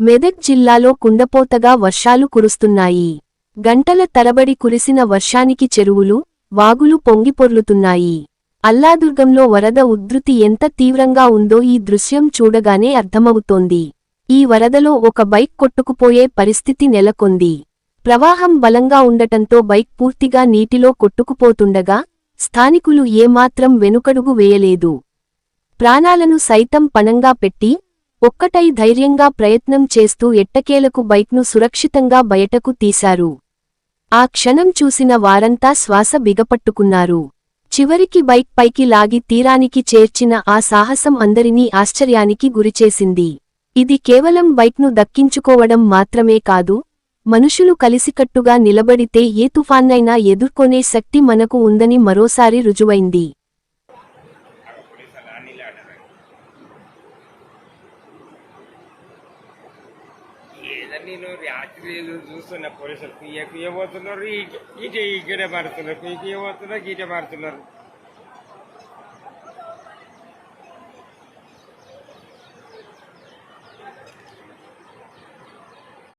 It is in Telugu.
మెదక్ జిల్లాలో కుండపోతగా వర్షాలు కురుస్తున్నాయి. గంటల తరబడి కురిసిన వర్షానికి చెరువులు వాగులు పొంగిపొర్లుతున్నాయి. అల్లాదుర్గంలో వరద ఉధృతి ఎంత తీవ్రంగా ఉందో ఈ దృశ్యం చూడగానే అర్థమవుతోంది. ఈ వరదలో ఒక బైక్ కొట్టుకుపోయే పరిస్థితి నెలకొంది. ప్రవాహం బలంగా ఉండటంతో బైక్ పూర్తిగా నీటిలో కొట్టుకుపోతుండగా స్థానికులు ఏమాత్రం వెనుకడుగు వేయలేదు. ప్రాణాలను సైతం పణంగా పెట్టి ఒక్కటై ధైర్యంగా ప్రయత్నం చేస్తూ ఎట్టకేలకు బైక్ను సురక్షితంగా బయటకు తీశారు. ఆ క్షణం చూసిన వారంతా శ్వాస బిగపట్టుకున్నారు. చివరికి బైక్ పైకి లాగి తీరానికి చేర్చిన ఆ సాహసం అందరినీ ఆశ్చర్యానికి గురిచేసింది. ఇది కేవలం బైక్ను దక్కించుకోవడం మాత్రమే కాదు మనుషులు కలిసికట్టుగా నిలబడితే ఏ తుఫాన్నైనా ఎదుర్కొనే శక్తి మనకు ఉందని మరోసారి రుజువైంది. ఏదో నేను రాత్రి చూస్తున్న పోలీసులు కుయ్య కుయ్య పోతున్నారు ఇటు ఇక్కడే పడుతున్నారు ఇక కుయ్య పోతున్నారు ఇటే పడుతున్నారు